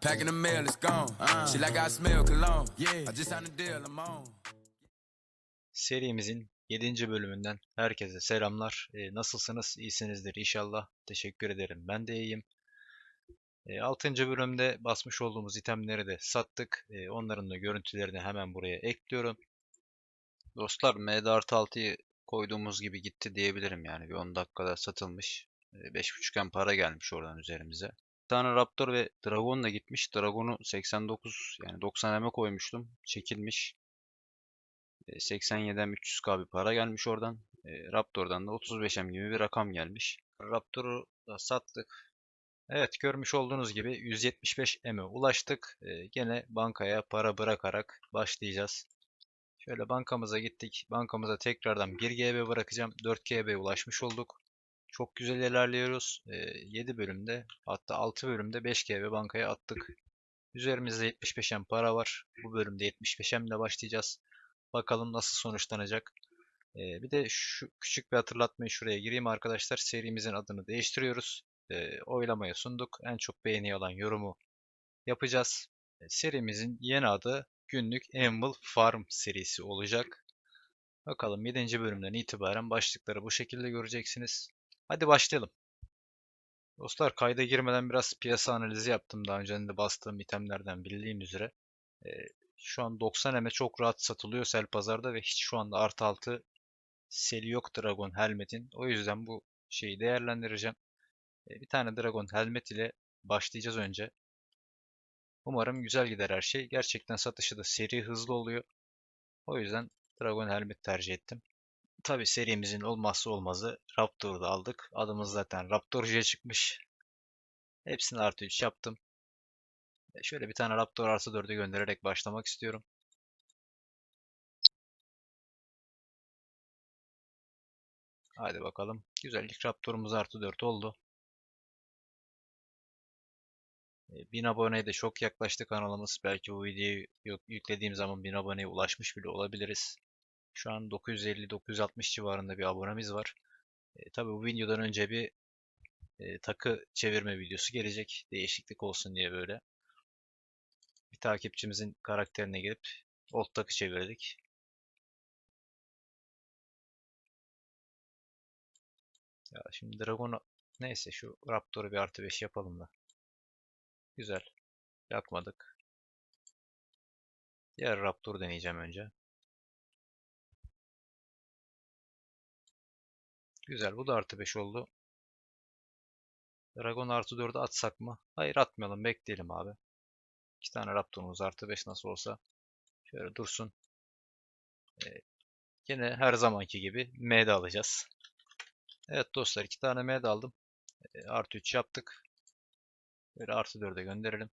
Packing the mail, it's gone. She like I smell cologne. Yeah, I just signed a deal, I'm on. Serimizin 7. bölümünden herkese selamlar. Ee, nasılsınız? İyisinizdir inşallah. Teşekkür ederim. Ben de iyiyim. 6. bölümde basmış olduğumuz itemleri de sattık. Ee, onların da görüntülerini hemen buraya ekliyorum. Dostlar MD artı 6'yı koyduğumuz gibi gitti diyebilirim yani. Bir 10 dakikada satılmış. Ee, 5.5'en para gelmiş oradan üzerimize. Tane Raptor ve Dragon da gitmiş. Dragon'u 89 yani 90 eme koymuştum. Çekilmiş. E, 87'den 300k bir para gelmiş oradan. E, Raptor'dan da 35M gibi bir rakam gelmiş. Raptor'u da sattık. Evet görmüş olduğunuz gibi 175M'e ulaştık. E, gene bankaya para bırakarak başlayacağız. Şöyle bankamıza gittik. Bankamıza tekrardan 1 GB bırakacağım. 4 GB'ye ulaşmış olduk. Çok güzel ilerliyoruz. E, 7 bölümde hatta 6 bölümde 5 GB bankaya attık. Üzerimizde 75M para var. Bu bölümde 75M ile başlayacağız. Bakalım nasıl sonuçlanacak. Ee, bir de şu küçük bir hatırlatmayı şuraya gireyim arkadaşlar. Serimizin adını değiştiriyoruz. Ee, oylamaya sunduk. En çok beğeni alan yorumu yapacağız. Ee, serimizin yeni adı günlük Anvil Farm serisi olacak. Bakalım 7. bölümden itibaren başlıkları bu şekilde göreceksiniz. Hadi başlayalım. Dostlar kayda girmeden biraz piyasa analizi yaptım. Daha önce de bastığım itemlerden bildiğim üzere. Ee, şu an 90 eme çok rahat satılıyor sel pazarda ve hiç şu anda artı altı seli yok Dragon Helmet'in. O yüzden bu şeyi değerlendireceğim. E, Bir tane Dragon Helmet ile başlayacağız önce. Umarım güzel gider her şey. Gerçekten satışı da seri hızlı oluyor. O yüzden Dragon Helmet tercih ettim. Tabi serimizin olmazsa olmazı Raptor'u da aldık. Adımız zaten Raptorcu'ya çıkmış. Hepsini artı 3 yaptım. E, Şöyle bir tane Raptor artı 4'e göndererek başlamak istiyorum. Haydi bakalım. Güzellik Raptor'umuz artı 4 oldu. E, 1000 aboneye de çok yaklaştı kanalımız. Belki bu videoyu yük- yüklediğim zaman 1000 aboneye ulaşmış bile olabiliriz. Şu an 950-960 civarında bir abonemiz var. E, tabii bu videodan önce bir e, takı çevirme videosu gelecek. Değişiklik olsun diye böyle. Bir takipçimizin karakterine girip old takı çevirdik. Ya şimdi Dragon'u neyse şu Raptor'u bir artı 5 yapalım da. Güzel. Yakmadık. Diğer Raptor deneyeceğim önce. Güzel. Bu da artı 5 oldu. Dragon artı 4'ü atsak mı? Hayır atmayalım. Bekleyelim abi. İki tane Raptor'umuz artı 5 nasıl olsa. Şöyle dursun. Ee, yine her zamanki gibi M'de alacağız. Evet dostlar iki tane M'de aldım. Ee, artı 3 yaptık. Böyle artı 4'e gönderelim.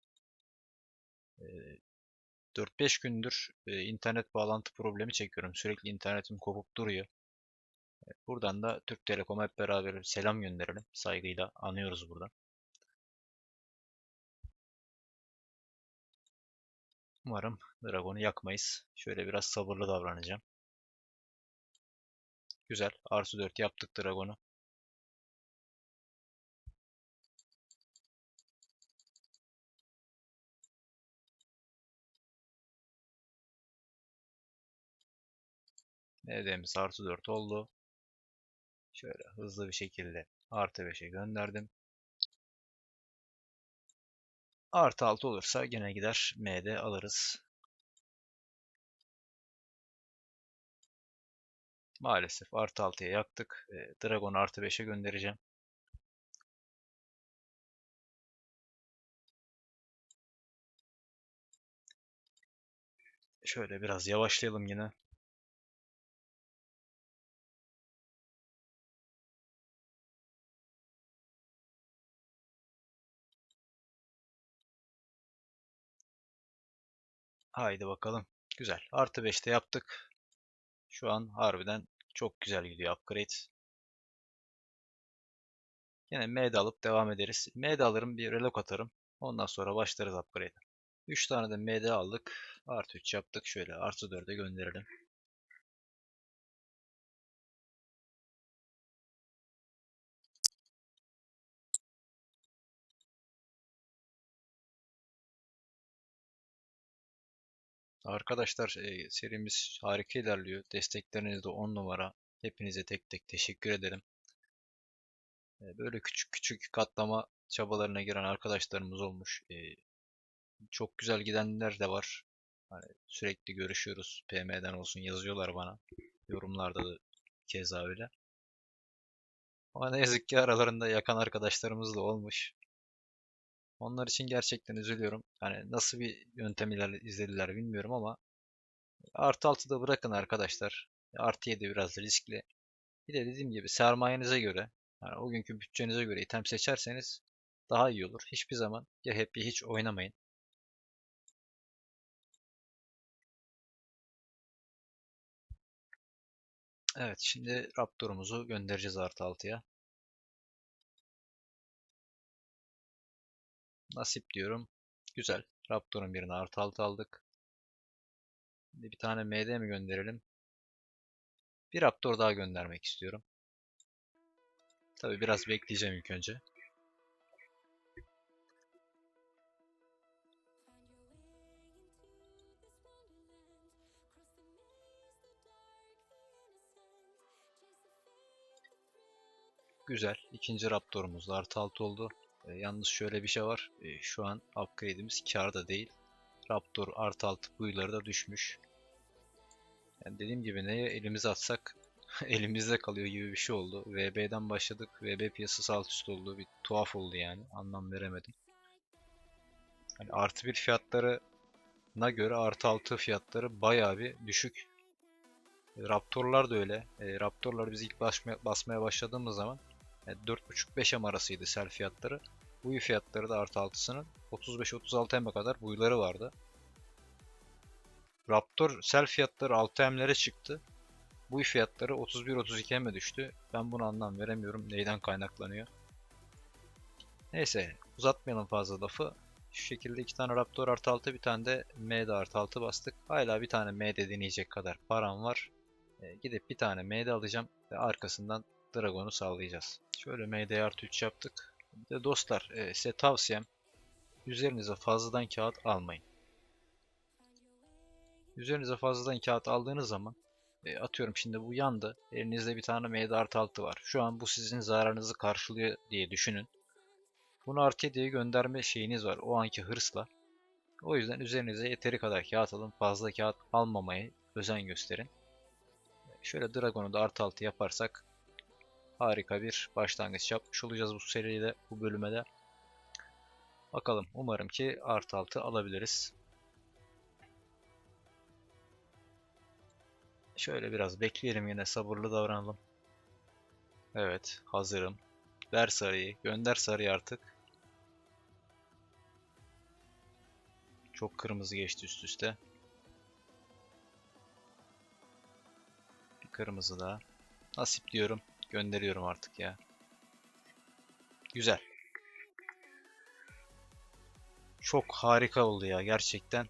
Ee, 4-5 gündür e, internet bağlantı problemi çekiyorum. Sürekli internetim kopup duruyor. Buradan da Türk Telekom'a hep beraber selam gönderelim. Saygıyla anıyoruz buradan. Umarım Dragon'u yakmayız. Şöyle biraz sabırlı davranacağım. Güzel. Artı 4 yaptık Dragon'u. Nedeniz artı 4 oldu. Şöyle hızlı bir şekilde artı 5'e gönderdim. Artı 6 olursa gene gider M'de alırız. Maalesef artı 6'ya yaktık. E, Dragon artı 5'e göndereceğim. Şöyle biraz yavaşlayalım yine. Haydi bakalım. Güzel. Artı 5'te yaptık. Şu an harbiden çok güzel gidiyor upgrade. Yine M'de alıp devam ederiz. M'de alırım bir relok atarım. Ondan sonra başlarız upgrade'e. 3 tane de MD aldık. Artı 3 yaptık. Şöyle artı 4'e gönderelim. Arkadaşlar e, serimiz harika ilerliyor. Destekleriniz de 10 numara. Hepinize tek tek teşekkür ederim. E, Böyle küçük küçük katlama çabalarına giren arkadaşlarımız olmuş. E, Çok güzel gidenler de var. Hani sürekli görüşüyoruz. PM'den olsun yazıyorlar bana. Yorumlarda da keza öyle. Ama ne yazık ki aralarında yakan arkadaşlarımız da olmuş. Onlar için gerçekten üzülüyorum. Hani nasıl bir yöntem iler- izlediler bilmiyorum ama artı altı da bırakın arkadaşlar. Artı 7 biraz riskli. Bir de dediğim gibi sermayenize göre, yani o günkü bütçenize göre item seçerseniz daha iyi olur. Hiçbir zaman ya ya hiç oynamayın. Evet, şimdi Raptor'umuzu göndereceğiz artı 6'ya. Nasip diyorum. Güzel. Raptor'un birini artı 6 aldık. Bir tane MD mi gönderelim? Bir Raptor daha göndermek istiyorum. Tabii biraz bekleyeceğim ilk önce. Güzel. İkinci Raptor'umuz da artı 6 oldu. E, yalnız şöyle bir şey var. E, şu an upgrade'imiz kârda değil. Raptor artı 6 buyuları da düşmüş. Yani dediğim gibi neye elimizi atsak elimizde kalıyor gibi bir şey oldu. VB'den başladık. VB piyasası alt üst oldu. Bir tuhaf oldu yani. Anlam veremedim. Hani artı bir fiyatlarına göre artı altı fiyatları bayağı bir düşük. Raptorlar da öyle. E, Raptorlar biz ilk basmaya, basmaya başladığımız zaman e, 4.5-5 M arasıydı sel fiyatları. Buyu fiyatları da artı altısının 35-36 M'e kadar buyuları vardı. Raptor sel fiyatları 6 M'lere çıktı. Bu fiyatları 31-32 M'e düştü. Ben bunu anlam veremiyorum. Neyden kaynaklanıyor? Neyse uzatmayalım fazla lafı. Şu şekilde iki tane Raptor artı 6 bir tane de MD artı 6 bastık. Hala bir tane MD deneyecek kadar param var. E, gidip bir tane MD alacağım ve arkasından Dragon'u sallayacağız. Şöyle MD artı 3 yaptık. Bir de dostlar e, size tavsiyem üzerinize fazladan kağıt almayın. Üzerinize fazladan kağıt aldığınız zaman e, atıyorum şimdi bu yandı. Elinizde bir tane MD artı 6 var. Şu an bu sizin zararınızı karşılıyor diye düşünün. Bunu artı 7'ye gönderme şeyiniz var o anki hırsla. O yüzden üzerinize yeteri kadar kağıt alın. Fazla kağıt almamaya özen gösterin. Şöyle Dragon'u da artı 6 yaparsak harika bir başlangıç yapmış olacağız bu seride, bu bölüme de. Bakalım umarım ki artı 6 alabiliriz. Şöyle biraz bekleyelim yine sabırlı davranalım. Evet hazırım. Ver sarıyı. Gönder sarıyı artık. Çok kırmızı geçti üst üste. Bir kırmızı daha. Nasip diyorum. Gönderiyorum artık ya. Güzel. Çok harika oldu ya gerçekten.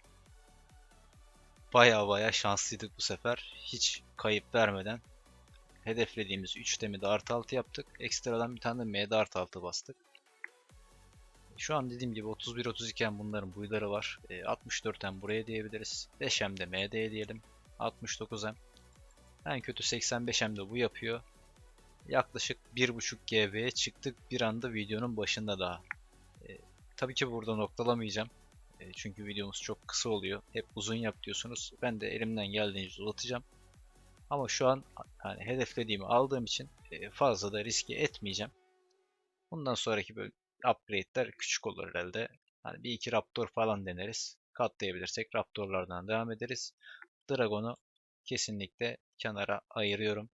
Baya baya şanslıydık bu sefer. Hiç kayıp vermeden hedeflediğimiz 3 temi de artı 6 yaptık. Ekstradan bir tane de MD artı 6 bastık. Şu an dediğim gibi 31-32 M bunların buyları var. E, 64 M buraya diyebiliriz. 5 M de MD diyelim. 69 M. En kötü 85 M de bu yapıyor. Yaklaşık 1.5 GB'ye çıktık bir anda videonun başında daha. E, tabii ki burada noktalamayacağım. E, çünkü videomuz çok kısa oluyor. Hep uzun yap diyorsunuz. Ben de elimden geldiğince uzatacağım. Ama şu an hani hedeflediğimi aldığım için e, fazla da riske etmeyeceğim. Bundan sonraki böyle upgrade'ler küçük olur herhalde. Hani bir iki Raptor falan deneriz. Katlayabilirsek Raptor'lardan devam ederiz. Dragon'u kesinlikle kenara ayırıyorum.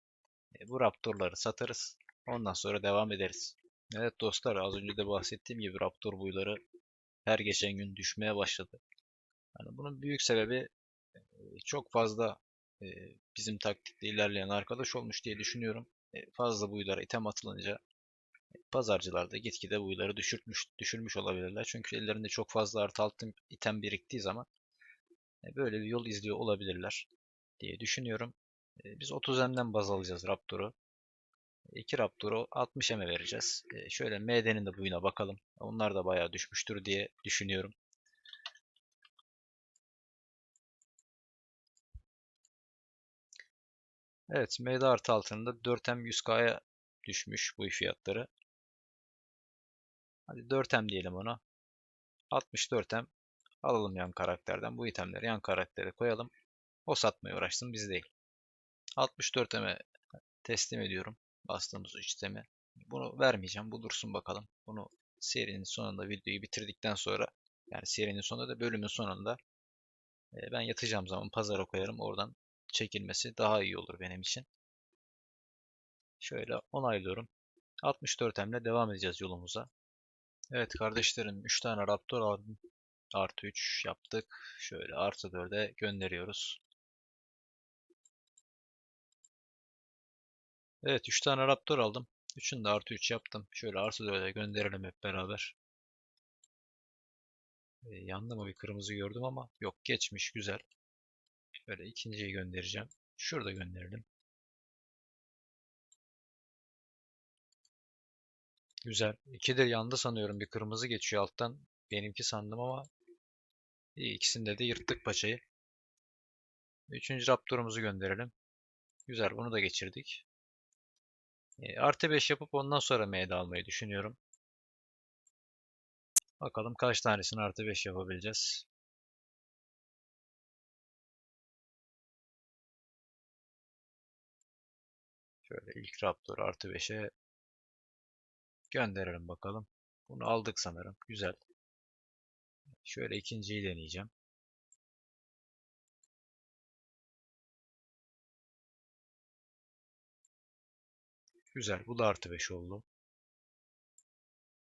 E, bu Raptor'ları satarız. Ondan sonra devam ederiz. Evet dostlar az önce de bahsettiğim gibi Raptor buyları her geçen gün düşmeye başladı. Yani bunun büyük sebebi e, çok fazla e, bizim taktikle ilerleyen arkadaş olmuş diye düşünüyorum. Fazla buyulara item atılınca pazarcılar da gitgide buyuları düşürmüş, düşürmüş olabilirler. Çünkü ellerinde çok fazla artı altın item biriktiği zaman böyle bir yol izliyor olabilirler diye düşünüyorum. Ee, biz 30M'den baz alacağız Raptor'u. 2 Raptor'u 60M'e vereceğiz. Ee, şöyle MD'nin de buyuna bakalım. Onlar da bayağı düşmüştür diye düşünüyorum. Evet MD artı altında 4M 100K'ya düşmüş bu fiyatları. Hadi 4M diyelim ona. 64M alalım yan karakterden. Bu itemleri yan karaktere koyalım. O satmaya uğraşsın biz değil. 64M'e teslim ediyorum. Bastığımız 3 itemi. Bunu vermeyeceğim. Bu dursun bakalım. Bunu serinin sonunda videoyu bitirdikten sonra yani serinin sonunda da bölümün sonunda ben yatacağım zaman pazara koyarım. Oradan çekilmesi daha iyi olur benim için. Şöyle onaylıyorum. 64 emle devam edeceğiz yolumuza. Evet kardeşlerim 3 tane Raptor aldım. Artı 3 yaptık. Şöyle artı 4'e gönderiyoruz. Evet 3 tane Raptor aldım. 3'ünü de artı 3 yaptım. Şöyle artı 4'e gönderelim hep beraber. E, yandı mı bir kırmızı gördüm ama yok geçmiş güzel. Şöyle ikinciyi göndereceğim. Şurada gönderelim. Güzel. İkidir yandı sanıyorum. Bir kırmızı geçiyor alttan. Benimki sandım ama iyi. İkisinde de yırttık paçayı. Üçüncü Raptor'umuzu gönderelim. Güzel. Bunu da geçirdik. Artı 5 yapıp ondan sonra M'de almayı düşünüyorum. Bakalım kaç tanesini artı 5 yapabileceğiz. Şöyle ilk Raptor artı 5'e gönderelim bakalım. Bunu aldık sanırım. Güzel. Şöyle ikinciyi deneyeceğim. Güzel. Bu da artı 5 oldu.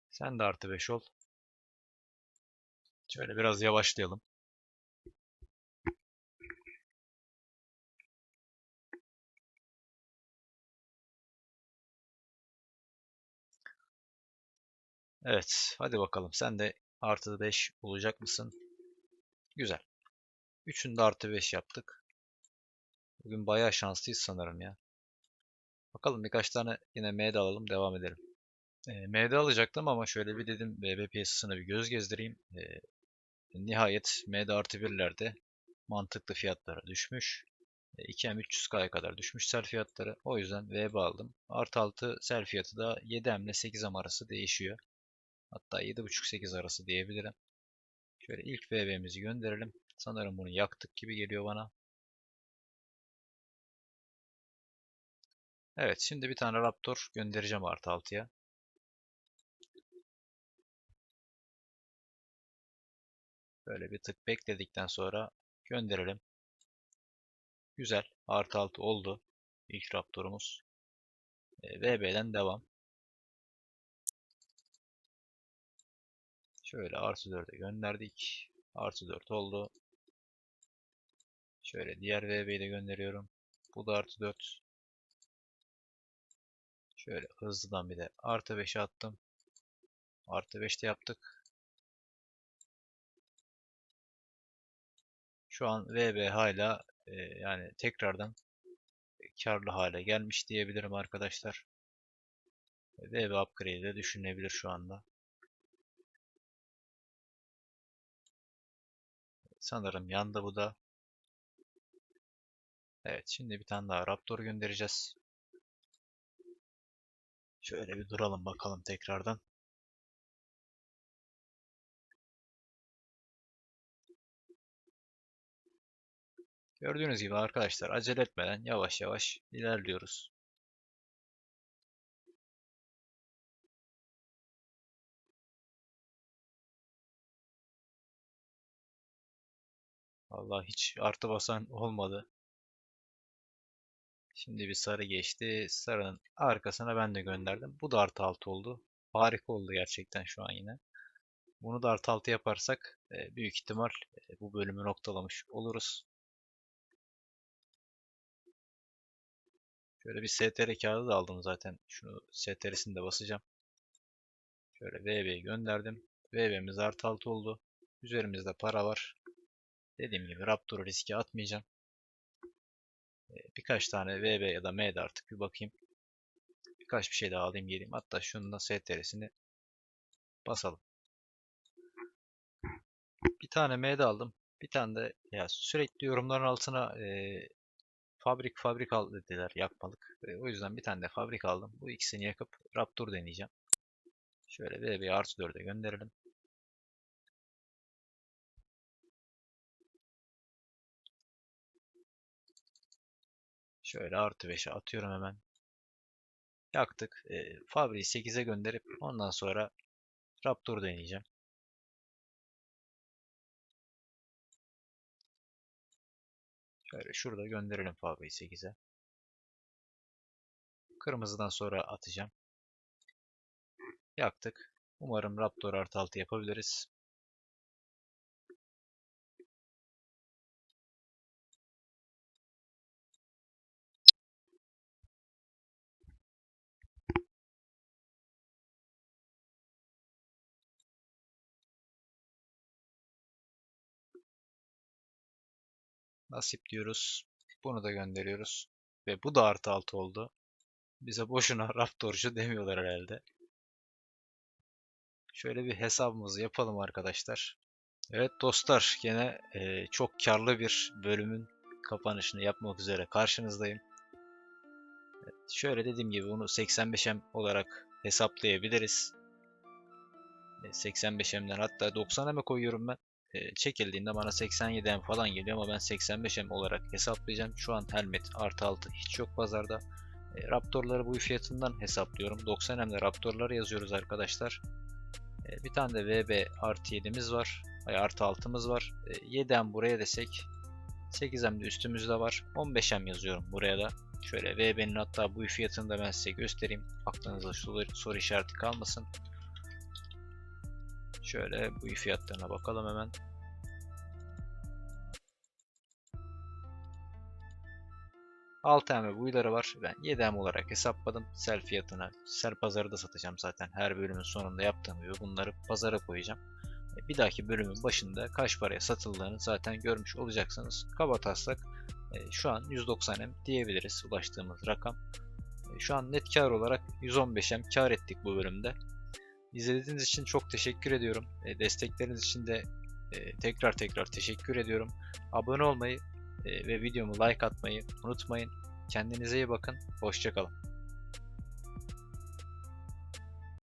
Sen de artı 5 ol. Şöyle biraz yavaşlayalım. Evet, hadi bakalım. Sen de artı 5 olacak mısın? Güzel. Üçünü de artı 5 yaptık. Bugün bayağı şanslıyız sanırım ya. Bakalım birkaç tane yine MD alalım, devam edelim. E, MD alacaktım ama şöyle bir dedim BB piyasasına bir göz gezdireyim. E, nihayet MD artı 1'lerde mantıklı fiyatlara düşmüş. E, 2M 300K'ya kadar düşmüş sel fiyatları. O yüzden VB aldım. Artı 6 sel fiyatı da 7M ile 8M arası değişiyor. Hatta 7.5-8 arası diyebilirim. Şöyle ilk VB'mizi gönderelim. Sanırım bunu yaktık gibi geliyor bana. Evet şimdi bir tane Raptor göndereceğim artı 6'ya. Böyle bir tık bekledikten sonra gönderelim. Güzel. Artı 6 oldu. İlk Raptor'umuz. E, VB'den devam. Şöyle artı 4'e gönderdik. Artı 4 oldu. Şöyle diğer VB'yi de gönderiyorum. Bu da artı 4. Şöyle hızlıdan bir de artı 5'e attım. Artı 5'te yaptık. Şu an VB hala e, yani tekrardan karlı hale gelmiş diyebilirim arkadaşlar. VB upgrade de düşünebilir şu anda. Sanırım yandı bu da. Evet şimdi bir tane daha Raptor göndereceğiz. Şöyle bir duralım bakalım tekrardan. Gördüğünüz gibi arkadaşlar acele etmeden yavaş yavaş ilerliyoruz. Vallahi hiç artı basan olmadı. Şimdi bir sarı geçti. Sarının arkasına ben de gönderdim. Bu da artı 6 oldu. Harika oldu gerçekten şu an yine. Bunu da artı 6 yaparsak e, büyük ihtimal e, bu bölümü noktalamış oluruz. Şöyle bir STR kağıdı da aldım zaten. Şunu STR'sini de basacağım. Şöyle VB'yi gönderdim. VB'miz artı 6 oldu. Üzerimizde para var. Dediğim gibi Raptor'u riske atmayacağım. Birkaç tane VB ya da M'de artık bir bakayım. Birkaç bir şey daha alayım geleyim. Hatta şunun da STR'sini basalım. Bir tane M'de aldım. Bir tane de ya sürekli yorumların altına e, fabrik fabrik al dediler yakmalık. E, o yüzden bir tane de fabrik aldım. Bu ikisini yakıp Raptor deneyeceğim. Şöyle VB artı 4'e gönderelim. Şöyle artı 5'e atıyorum hemen. Yaktık. E, Fabri'yi 8'e gönderip ondan sonra Raptor deneyeceğim. Şöyle şurada gönderelim Fabri'yi 8'e. Kırmızıdan sonra atacağım. Yaktık. Umarım Raptor artı 6 yapabiliriz. Nasip diyoruz. Bunu da gönderiyoruz. Ve bu da artı 6 oldu. Bize boşuna Raptorcu demiyorlar herhalde. Şöyle bir hesabımızı yapalım arkadaşlar. Evet dostlar gene e, çok karlı bir bölümün kapanışını yapmak üzere karşınızdayım. Evet, şöyle dediğim gibi bunu 85M olarak hesaplayabiliriz. E, 85M'den hatta 90M'e koyuyorum ben. E, çekildiğinde bana 87M falan geliyor ama ben 85M olarak hesaplayacağım. Şu an helmet artı 6 hiç yok pazarda. E, Raptorları bu fiyatından hesaplıyorum. 90M'de Raptorları yazıyoruz arkadaşlar. E, bir tane de VB artı 7'miz var. Ay artı 6'mız var. E, 7M buraya desek. 8M de üstümüzde var. 15M yazıyorum buraya da. Şöyle VB'nin hatta bu fiyatını da ben size göstereyim. Aklınızda soru, işareti kalmasın. Şöyle bu fiyatlarına bakalım hemen. Altı M buyları var. Ben 7 M olarak hesapladım. Sel fiyatına. Sel pazarda satacağım zaten. Her bölümün sonunda yaptığım gibi bunları pazara koyacağım. E, Bir dahaki bölümün başında kaç paraya satıldığını zaten görmüş olacaksınız. Kaba taslak e, şu an 190 M diyebiliriz ulaştığımız rakam. E, Şu an net kar olarak 115 M kar ettik bu bölümde. İzlediğiniz için çok teşekkür ediyorum. E, Destekleriniz için de e, tekrar tekrar teşekkür ediyorum. Abone olmayı e, ve videomu like atmayı unutmayın. Kendinize iyi bakın. Hoşçakalın.